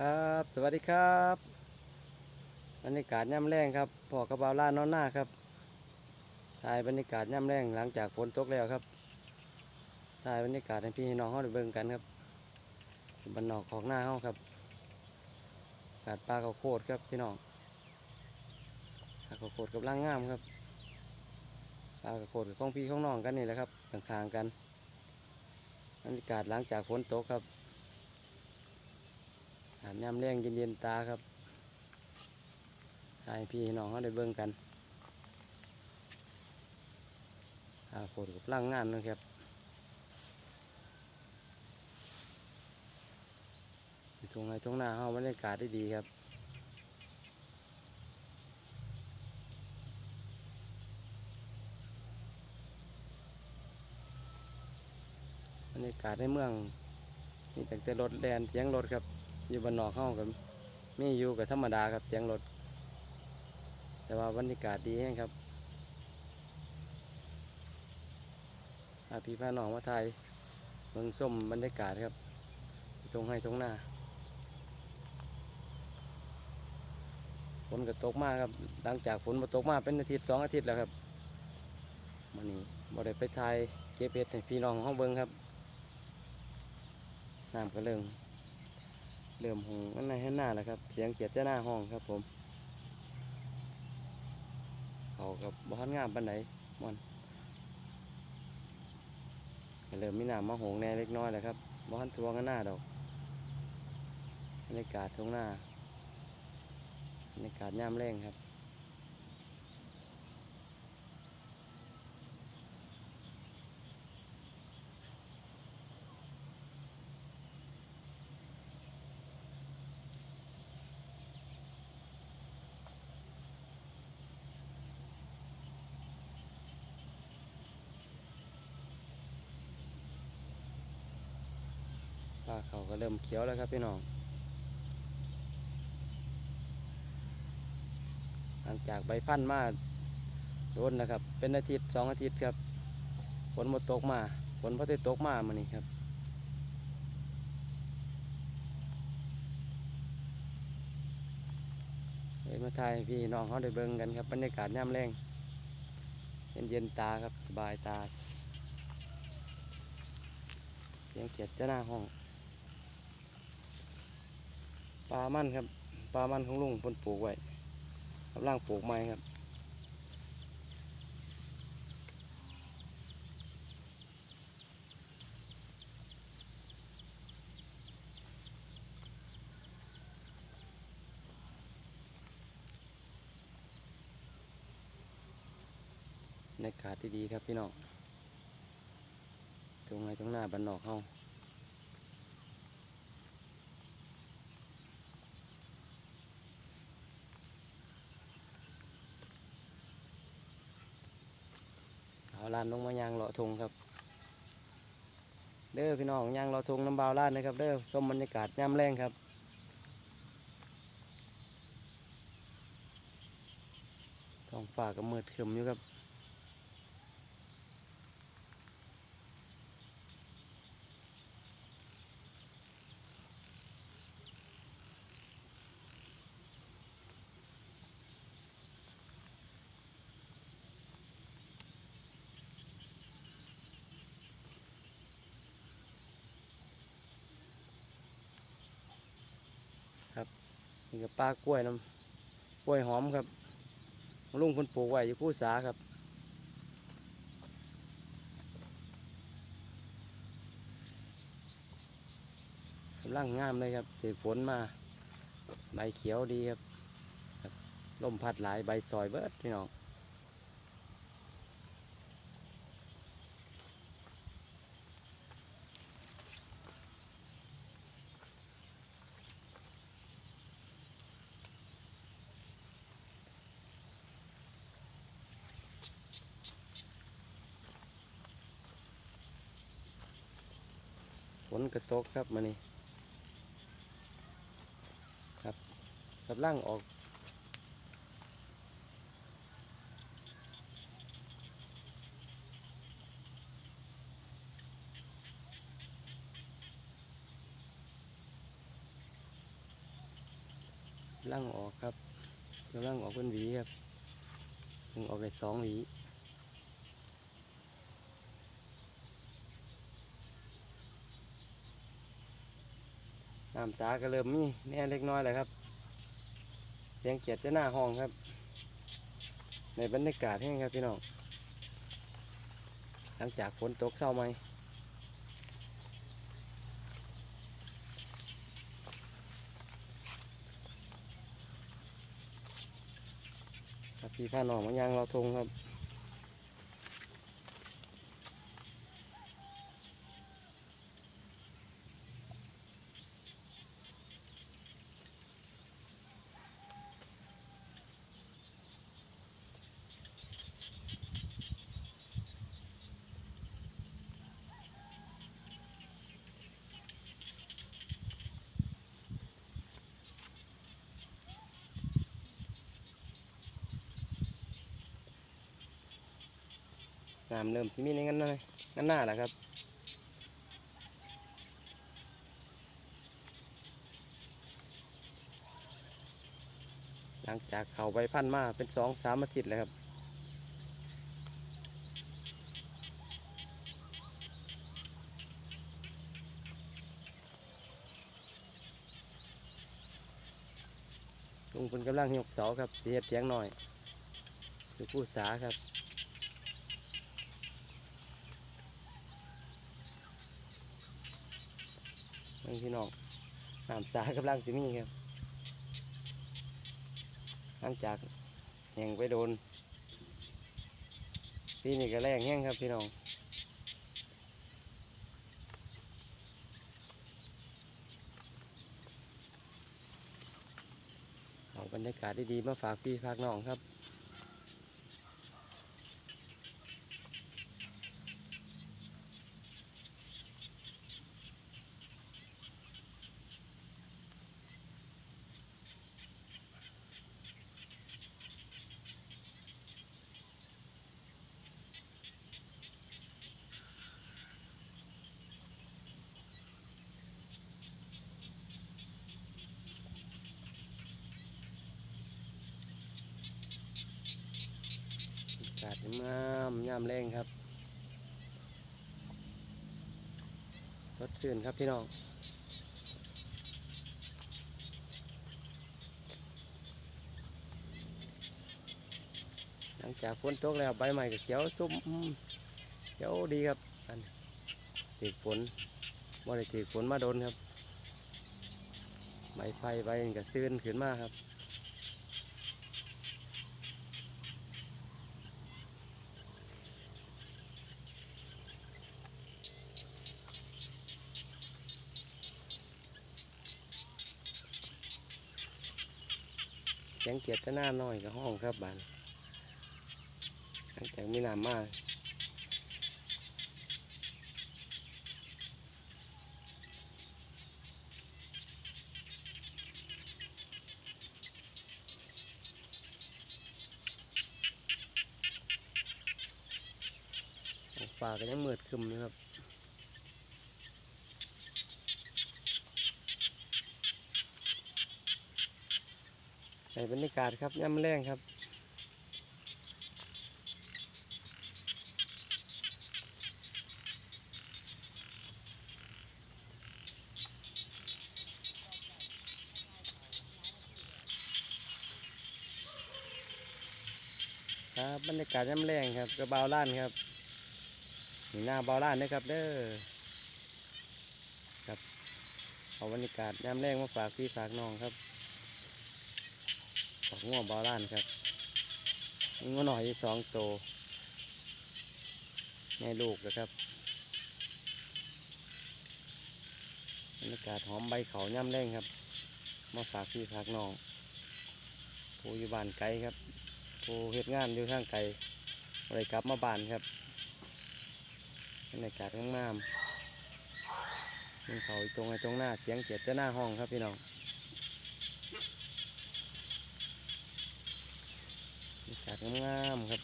ครับสวัสดีครับบรรยากาศย่ำแรงครับพ่อกระเบาล่านอนหน้าครับถ่ายบรรยากาศย่ำแรงหลังจากฝนตกแล้วครับถ่ายบรรยากาศให้พี่น้องเขาได้เบิ่งกันครับบรรนอกของหน้าเขาครับกาดปลาข้าวโพดครับพี่น้องปลาข้าวโพดกับล่างงามครับปลาข้าวโพดกับของพี่ของน้องกันนี่แหละครับข้างๆกันบรรยากาศหลังจากฝนตกครับ อาบน้ำแรงเย็นๆตาครับให้พี่น้องเขาได้เบิ่งกันอาโคตรกับร่างงานนะครับตรงไหนตรงหน้าเขาบรรยากาศได้ดีครับบรรยากาศในเมืองมีแต่แต่รถแลนเสียงรถครับ อยู่บนนอกห้องกับมีอยู่กับธรรมดาครับเสียงรถแต่ว่าบรรยากาศดีแฮงครับอาพี่พาน้องมาไทยเมืองส้มบรรยากาศครับตรงให้ตรงหน้าฝนก็ตกมากครับ หลังจากฝนมาตกมากเป็นอาทิตย์สองอาทิตย์แล้วครับมันนี้บ่ได้ไปไทยเก็บเห็ดให้พี่น้องห้องเบิ้งครับน้ำก็เริ่ม เริ่มหงอันในให้หน้าแล้วครับ เสียงเขียดจะหน้าห้องครับผมเขากับบ้านงามปันไหนมันเริ่มมีน้ำมาหงแน่เล็กน้อยแล้วครับบ้านทวงกันหน้าดอกบรรยากาศทงหน้าบรรยากาศย่ามแรงครับ เขาก็เริ่มเขียวแล้วครับพี่น้อง หลังจากใบพันธุ์มาโดนนะครับ เป็นอาทิตย์สองอาทิตย์ครับฝนมดตกมาฝนพอได้ตกมามานี่ครับเดี๋ยวมาถ่ายพี่น้องเขาได้เบิ่งกันครับบรรยากาศย่ำแรงเย็นเย็นตาครับสบายตาเสียงเขียดจะหน้าห้อง ป ลามันครับปลามันของลุงเพิ่นปลูกไว้กำลังปลูกใหม่ครับในกาศที่ดีครับพี่น้องตรงไหนตรงหน้าบันนอกเฮาาลานลงมายางเลาะทงครับ เด้อพี่น้องยางเลาะทงน้ำบาวลานนะครับเด้อชมบรรยากาศย่ำแรงครับท้องฟ้าก็มืดครึมอยู่ครับ นี่ก็ปลากล้วยน้ำกล้วยหอมครับลุงคนปลูกไว้อยู่ผู้สาครับกำลังงามเลยครับถือฝนมาใบเขียวดีครับครับลมพัดหลายใบซอยเบิดพี่น้อง นกระตกครับมานี่ครับกำลังออกำลังออกครับกำลังออกเป็นหวีครับถึงออกได้สองหวี น้ำสาก็เริ่มมีแน่เล็กน้อยแล้วครับ เสียงเขียดจะหน้าห้องครับ ในบรรยากาศแห้งครับพี่น้อง หลังจากฝนตกเศร้าไหมครับพี่ข้าน้องมันยางเราทงครับ น้ำเริ่มสิมีในงั้นนะงั้นหน้าแหละครับหลังจากเขาใบพันธุ์มาเป็นสองสามอาทิตย์เลยครับลุงเป็นกำลังยกเสาครับเสียเสียงหน่อยคือผู้สาครับ นี่พี่น้องน้ำสากำลังสิมีครับหลังจากแห้งไปโดนปีนี้ก็แรงแห้งครับพี่น้องเอาบรรยากาศดีๆมาฝากพี่ฝากน้องครับากาศงามยามแรงครับรถชื่นครับพี่น้องหลังจากฝนตกแล้วใบใหม่ก็เขียวซุ่มเขียวดีครับอันถือฝนบ่ได้ถือฝนมาโดนครับใบไผ่ใบนี่ก็ซื่นขึ้นมาครับ งเกียดจะหน้าน้อยกับห้องครับบานหลังจากมีน้ำมากฟ้าก็ยังมืดคึมอยู่ครับ บรรยากาศครับย่ำแรงครับครับบรรยากาศย่ำแรงครับกระเบาล้านครับนี่หน้าเบาล้านนะครับเด้อครับเอาบรรยากาศย่ำแรงมาฝากพี่ฝากน้องครับ ง่วบาล้านครับมีง่วหน่อยสองโตวแม่ลูกนะครับบรรยากาศหอมใบเขาย่ำแรงครับ มาฝากพี่ฝากน้องผู้อยู่บ้านไกลครับผู้เฮ็ดงานอยู่ทางไกลอะไรกลับมาบ้านครับบรรยากาศงามๆมีเขาตรงไอ้ตรงหน้าเสียงเจ็ดจะหน้าห้องครับพี่น้อง บรรยากาศงามครับ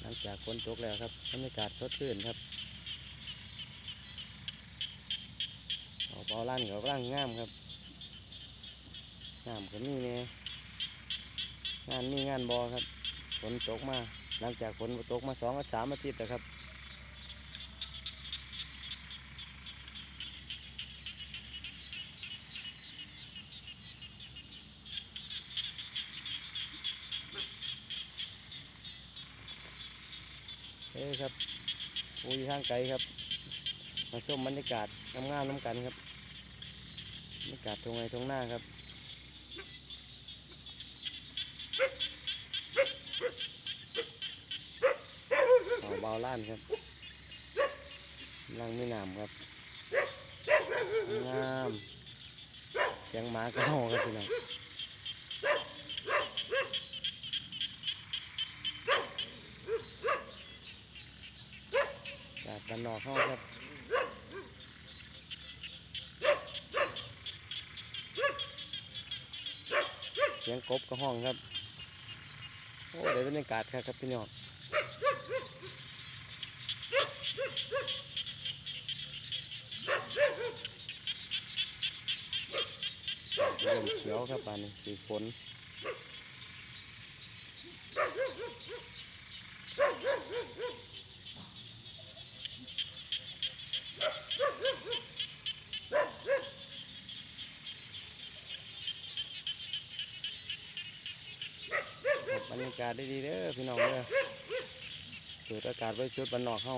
หลังจากฝนตกแล้วครับบรรยากาศสดชื่นครับบอลั่นกับร่างงามครับงามก็มีเนี่ยงานมีงานบอครับฝนตกมาหลังจากฝนตกมาสองกับสามอาทิตย์แล้วครับ เอ้ครับอูอยู่ทางไกลครับ มาชมบรรยากาศงามๆน้ำกันครับบรรยากาศตรงไหนตรงหน้าครับเบาล้านครับลังไม่น้ำครับงามเสียงหมาเก่าครับพี่น้องจาก บ้านนอกเข้าครับเสียงกบก็ห้องครับ โอ้เดี๋ยวบรรยากาศครับครับพี่น้องเริ่มเขียวครับป่านนี้สีฝนครับบรรยากาศดีเด้อพี่น้องเด้อสูดอากาศไว้ชุดบ้านนอกเข้า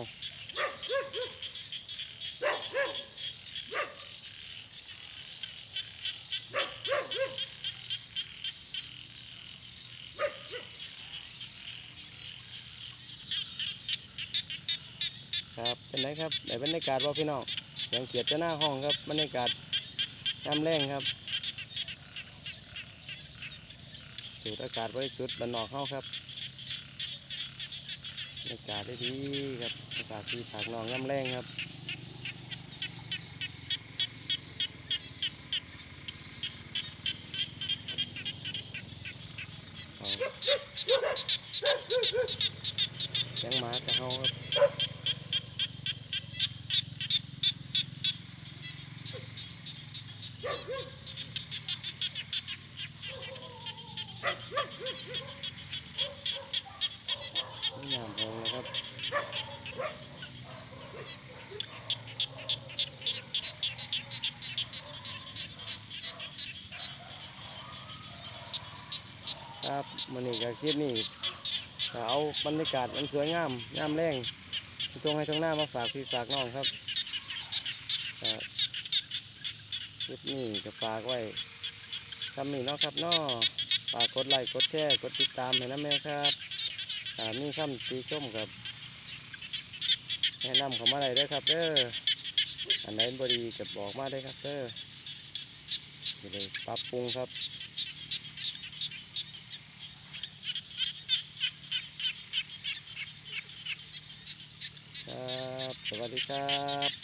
ครับเป็นไรครับในบรรยากาศว่าพี่น้องเสียงเกียดจะหน้าห้องครับบรรยากาศน้ำแรงครับ สูดอากาศบริสุทธิ์บ้านอกเข้าครับบรรยากาศได้ดีครับอากาศที่ผากหนองน้ำแรงครับเอาเสียงหมากระเฮาครับนี่ยามแหงนะครับครับ มันนี่ก็คลิปนี้เอาบรรยากาศมันสวยงามงามแรงตรงให้ตรงหน้ามาฝากพี่ฝากน้องครับคลิปนี้ก็ฝากไว้ทำนี่เนาะครับเนาะฝากกดไลค์กดแชร์กดติดตามให้นะแม่ครับอ่ามีคำตีชมกับแนะนำเขามาได้เด้ครับเด้ออันไหนบดีก็บอกมาได้ครับเด้อจะได้ปรับปรุงครับ สวัสดีครับ